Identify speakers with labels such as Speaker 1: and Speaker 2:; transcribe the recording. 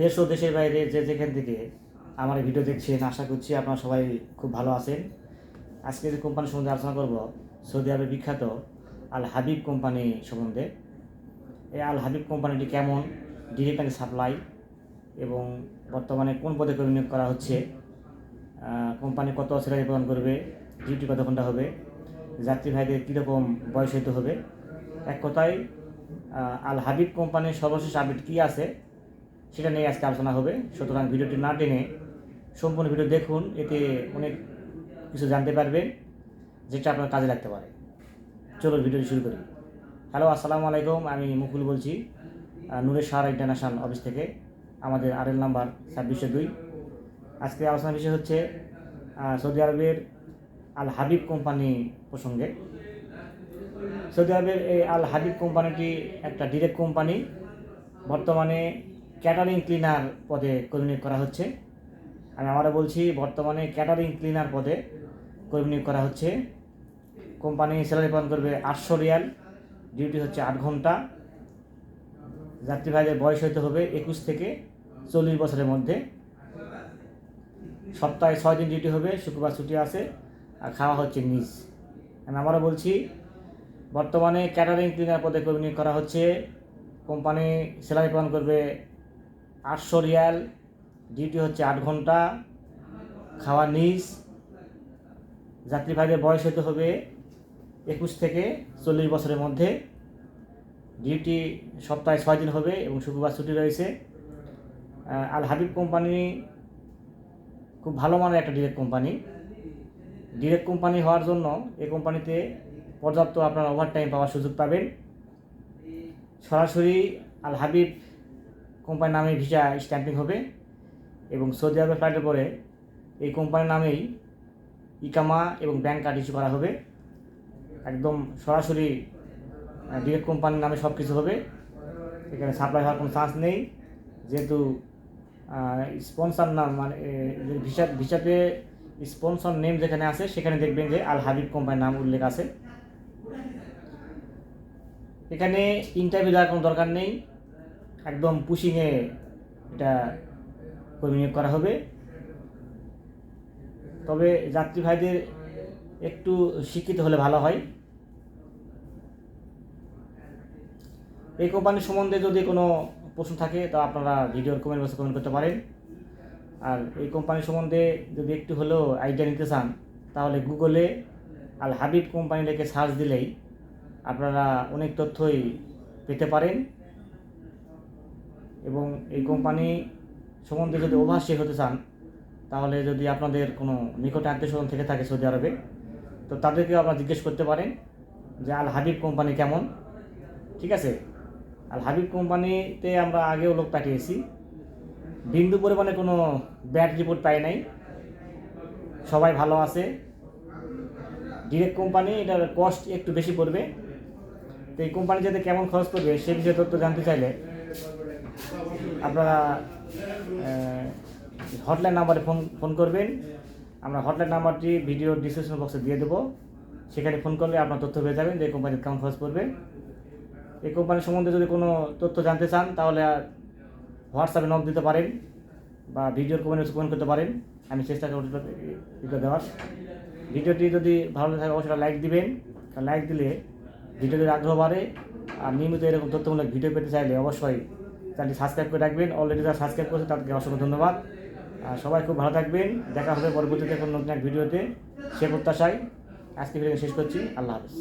Speaker 1: দেশ ও দেশের বাইরে যে যেখান থেকে আমার ভিডিও দেখছেন, আশা করছি আপনারা সবাই খুব ভালো আছেন। আজকে যে কোম্পানি সম্বন্ধে আলোচনা করব, সৌদি আরবের বিখ্যাত আল হাবিব কোম্পানি সম্বন্ধে। এই আল হাবিব কোম্পানিটি কেমন ডিরেক্ট নাকি সাপ্লাই এবং বর্তমানে কোন পদে নিয়োগ করা হচ্ছে কোম্পানি কত স্যালারি প্রদান করবে ডিউটি কত ঘণ্টা হবে, যাত্রী ভাইদের কীরকম বয়স হইতে হবে। এক কথায় আল হাবিব কোম্পানির সর্বশেষ আপডেট কী আছে সেটা নিয়ে আজকে আলোচনা হবে। সুতরাং ভিডিওটি না টেনে সম্পূর্ণ ভিডিও দেখুন, এতে অনেক কিছু জানতে পারবেন, যেটা আপনার কাজে লাগতে পারে। চলুন ভিডিওটি শুরু করি। হ্যালো, আসসালামু আলাইকুম, আমি মুকুল বলছি নূরের সাহারা ইন্টারন্যাশনাল অফিস থেকে। আমাদের আরএল নাম্বার ছাব্বিশশো দুই। আজকে আলোচনার বিষয় হচ্ছে সৌদি আরবের আল হাবিব কোম্পানি প্রসঙ্গে। সৌদি আরবের এই আল হাবিব কোম্পানিটি একটা ডিরেক্ট কোম্পানি। বর্তমানে ক্যাটারিং ক্লিনার পদে কর্মনিয়োগ করা হচ্ছে। আমি আবারও বলছি, বর্তমানে ক্যাটারিং ক্লিনার পদে কর্মনিয়োগ করা হচ্ছে। কোম্পানি স্যালারি প্রদান করবে আটশো রিয়াল ডিউটি হচ্ছে আট ঘণ্টা। যাত্রী ভাইদের বয়স হতে হবে একুশ থেকে চল্লিশ বছরের মধ্যে। সপ্তাহে ছয় দিন ডিউটি হবে, শুক্রবার ছুটি আছে, আর খাওয়া হচ্ছে নিজ। আমি আবারও বলছি, বর্তমানে ক্যাটারিং ক্লিনার পদে কর্মনিয়োগ করা হচ্ছে। কোম্পানি স্যালারি প্রদান করবে আটশো রিয়াল ডিউটি হচ্ছে আট ঘণ্টা, খাওয়া নিজ যাত্রী ভাইদের বয়স হতে হবে একুশ থেকে চল্লিশ বছরের মধ্যে। ডিউটি সপ্তাহে ছয় দিন হবে এবং শুক্রবার ছুটি রয়েছে। আল হাবিব কোম্পানি খুব ভালো মানের একটা ডিরেক্ট কোম্পানি। ডিরেক্ট কোম্পানি হওয়ার জন্য এই কোম্পানিতে পর্যাপ্ত আপনারা ওভার টাইম পাওয়ার সুযোগ পাবেন। সরাসরি আল হাবিব কোম্পানির নামে ভিসা স্ট্যাম্পিং হবে এবং সৌদি আরবের ফ্লাইটের পরে এই কোম্পানির নামেই ইকামা এবং ব্যাংক কার্ড ইস্যু করা হবে। একদম সরাসরি ডিরেক্ট কোম্পানির নামে সব কিছু হবে। এখানে সাপ্লাই হওয়ার কোনো চান্স নেই। যেহেতু স্পন্সর নাম মানে ভিসা ভিসাতে স্পন্সর নেম যেখানে আছে, সেখানে দেখবেন যে আল হাবিব কোম্পানির নাম উল্লেখ আছে। এখানে ইন্টারভিউ দেওয়ার কোনো দরকার নেই। একদম পুশিংয়ে এটা কর্মী নিয়োগ করা হবে। তবে যাত্রী ভাইদের একটু শিক্ষিত হলে ভালো হয়। এই কোম্পানি সম্বন্ধে যদি কোনো প্রশ্ন থাকে, তা আপনারা ভিডিওর কমেন্ট বক্সে কমেন্ট করতে পারেন। আর এই কোম্পানি সম্বন্ধে যদি একটু হলেও আইডিয়া নিতে চান, তাহলে গুগলে আল হাবিব কোম্পানি লিখে সার্চ দিলেই আপনারা অনেক তথ্যই পেতে পারেন। এবং এই কোম্পানি সম্বন্ধে যদি ওভারসি হতে চান, তাহলে যদি আপনাদের কোনো নিকট আত্মীয় স্বজন থেকে থাকে সৌদি আরবে, তো তাদেরকেও আপনারা জিজ্ঞেস করতে পারেন যে আল হাবিব কোম্পানি কেমন। ঠিক আছে? আল হাবিব কোম্পানিতে আমরা আগেও লোক পাঠিয়েছি। বিন্দু পরিমাণে কোনো ব্যাড রিপোর্ট পাই নাই। সবাই ভালো আছে। ডিরেক্ট কোম্পানি এটার কস্ট একটু বেশি পড়বে। তো এই কোম্পানি যাতে কেমন খরচ করবে সে বিষয়ে তথ্য জানতে চাইলে আপনারা হটলাইন নাম্বারে ফোন ফোন করবেন। আমরা হটলাইন নাম্বারটি ভিডিও ডিসক্রিপশন বক্সে দিয়ে দেবো। সেখানে ফোন করলে আপনার তথ্য পেয়ে যাবেন যে কোম্পানির কেমন খরচ পড়বে। এই কোম্পানি সম্বন্ধে যদি কোনো তথ্য জানতে চান, তাহলে হোয়াটসঅ্যাপে নক দিতে পারেন বা ভিডিওর কমেন্টে কমেন্ট করতে পারেন। আমি চেষ্টা করব দেওয়ার। ভিডিওটি যদি ভালো লাগে, অবশ্যই লাইক দিবেন। লাইক দিলে ভিডিওটির আগ্রহ বাড়ে। আর নিয়মিত এরকম তথ্যমূলক ভিডিও পেতে চাইলে অবশ্যই চ্যানেলটি সাবস্ক্রাইব করে রাখবেন। অলরেডি যারা সাবস্ক্রাইব করেছে তাদেরকে অসংখ্য ধন্যবাদ। আর সবাই খুব ভালো থাকবেন। দেখা হবে পরবর্তীতে কোনো নতুন এক ভিডিওতে। সে প্রত্যাশায় আজকে ভিডিও শেষ করছি। আল্লাহ হাফিজ।